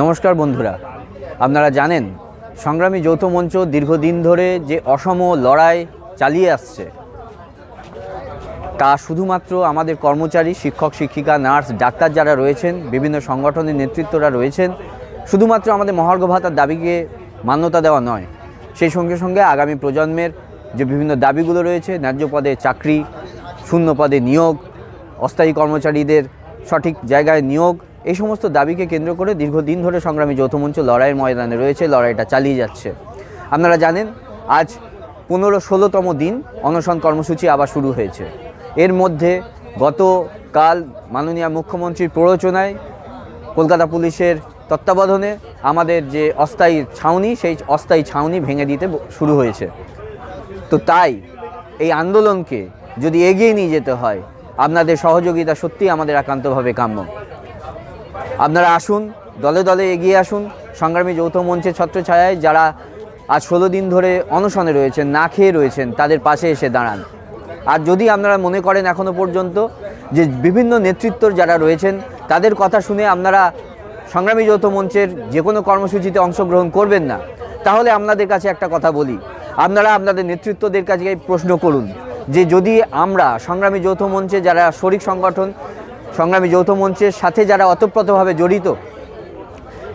নমস্কার বন্ধুরা। আপনারা জানেন, সংগ্রামী যৌথ মঞ্চ দীর্ঘদিন ধরে যে অসম লড়াই চালিয়ে আসছে, তা শুধুমাত্র আমাদের কর্মচারী, শিক্ষক, শিক্ষিকা, নার্স, ডাক্তার যারা রয়েছেন, বিভিন্ন সংগঠনের নেতৃত্বরা রয়েছেন, শুধুমাত্র আমাদের মহার্ঘ ভাতার দাবিকে মান্যতা দেওয়া নয়, সেই সঙ্গে সঙ্গে আগামী প্রজন্মের যে বিভিন্ন দাবিগুলো রয়েছে, ন্যায্য পদে চাকরি, শূন্য পদে নিয়োগ, অস্থায়ী কর্মচারীদের সঠিক জায়গায় নিয়োগ এই সমস্ত দাবিকে কেন্দ্র করে দীর্ঘদিন ধরে সংগ্রামী যৌথ মঞ্চ লড়াইয়ের ময়দানে রয়েছে, লড়াইটা চালিয়ে যাচ্ছে। আপনারা জানেন, আজ পনেরো ষোলোতম দিন, অনশন কর্মসূচি আবার শুরু হয়েছে। এর মধ্যে গতকাল মাননীয় মুখ্যমন্ত্রীর প্ররোচনায় কলকাতা পুলিশের তত্ত্বাবধানে আমাদের যে অস্থায়ী ছাউনি, সেই অস্থায়ী ছাউনি ভেঙে দিতে শুরু হয়েছে। তো তাই এই আন্দোলনকে যদি এগিয়ে নিয়ে যেতে হয়, আপনাদের সহযোগিতা সত্যিই আমাদের একান্তভাবে কাম্য। আপনারা আসুন, দলে দলে এগিয়ে আসুন। সংগ্রামী যৌথ মঞ্চের ছত্রছায়ায় যারা আজ ষোলো দিন ধরে অনশনে রয়েছেন, না খেয়ে রয়েছেন, তাদের পাশে এসে দাঁড়ান। আর যদি আপনারা মনে করেন এখনও পর্যন্ত যে বিভিন্ন নেতৃত্বর যারা রয়েছেন, তাদের কথা শুনে আপনারা সংগ্রামী যৌথ মঞ্চের যে কোনো কর্মসূচিতে অংশগ্রহণ করবেন না, তাহলে আপনাদের কাছে একটা কথা বলি। আপনারা আপনাদের নেতৃত্বদের কাছে প্রশ্ন করুন যে যদি আমরা সংগ্রামী যৌথ মঞ্চে যারা শরিক সংগঠন সংগ্রামী যৌথ মঞ্চের সাথে যারা অতপ্রতভাবে জড়িত,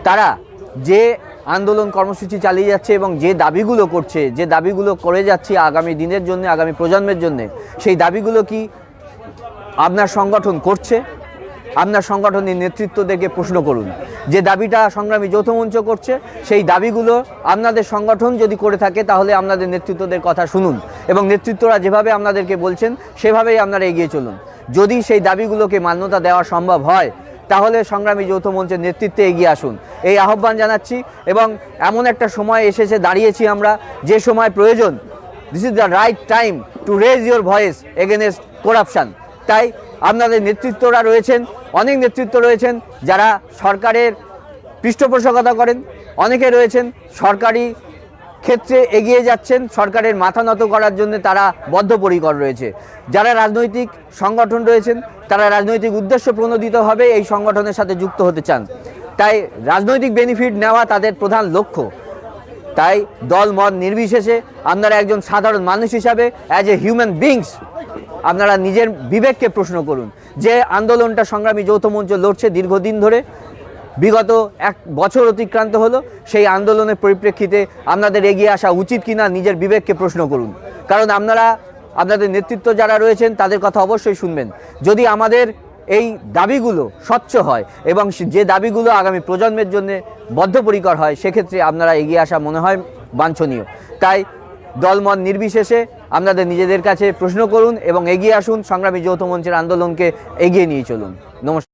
তারা যে আন্দোলন কর্মসূচি চালিয়ে যাচ্ছে এবং যে দাবিগুলো করছে, যে দাবিগুলো করে যাচ্ছে আগামী দিনের জন্য, আগামী প্রজন্মের জন্য, সেই দাবিগুলো কি আপনার সংগঠন করছে? আপনার সংগঠনের নেতৃত্ব নেতৃত্বদেরকে প্রশ্ন করুন। যে দাবিটা সংগ্রামী যৌথ মঞ্চ করছে, সেই দাবিগুলো আপনাদের সংগঠন যদি করে থাকে, তাহলে আপনাদের নেতৃত্বদের কথা শুনুন এবং নেতৃত্বরা যেভাবে আপনাদেরকে বলছেন, সেভাবেই আপনারা এগিয়ে চলুন। যদি সেই দাবিগুলোকে মান্যতা দেওয়া সম্ভব হয়, তাহলে সংগ্রামী যৌথ মঞ্চের নেতৃত্বে এগিয়ে আসুন। এই আহ্বান জানাচ্ছি এবং এমন একটা সময় এসেছে, দাঁড়িয়েছি আমরা, যে সময় প্রয়োজন। This is the right time to raise your voice against corruption তাই আপনাদের নেতৃত্বরা রয়েছেন, অনেক নেতৃত্ব রয়েছেন, যারা সরকারের পৃষ্ঠপোষকতা করেন, অনেকে রয়েছেন সরকারি ক্ষেত্রে এগিয়ে যাচ্ছেন, সরকারের মাথা নত করার জন্য তারা বদ্ধপরিকর রয়েছে। যারা রাজনৈতিক সংগঠন রয়েছেন, তারা রাজনৈতিক উদ্দেশ্য প্রণোদিতভাবে এই সংগঠনের সাথে যুক্ত হতে চান। তাই রাজনৈতিক বেনিফিট নেওয়া তাদের প্রধান লক্ষ্য। তাই দল মত নির্বিশেষে আপনারা একজন সাধারণ মানুষ হিসাবে অ্যাজ এ হিউম্যান বিংস আপনারা নিজের বিবেককে প্রশ্ন করুন। যে আন্দোলনটা সংগ্রামী যৌথ মঞ্চ লড়ছে দীর্ঘদিন ধরে বিগত এক বছর অতিক্রান্ত হলো, সেই আন্দোলনের পরিপ্রেক্ষিতে আপনাদের এগিয়ে আসা উচিত কিনা নিজের বিবেককে প্রশ্ন করুন। কারণ আপনারা, আপনাদের নেতৃত্ব যারা রয়েছেন, তাদের কথা অবশ্যই শুনবেন। যদি আমাদের এই দাবিগুলো স্বচ্ছ হয় এবং যে দাবিগুলো আগামী প্রজন্মের জন্য বদ্ধপরিকর হয়, সেক্ষেত্রে আপনারা এগিয়ে আসা মনে হয় বাঞ্ছনীয়। তাই দলমত নির্বিশেষে আপনাদের নিজেদের কাছে প্রশ্ন করুন এবং এগিয়ে আসুন। সংগ্রামী যৌথ মঞ্চের আন্দোলনকে এগিয়ে নিয়ে চলুন। নমস্কার।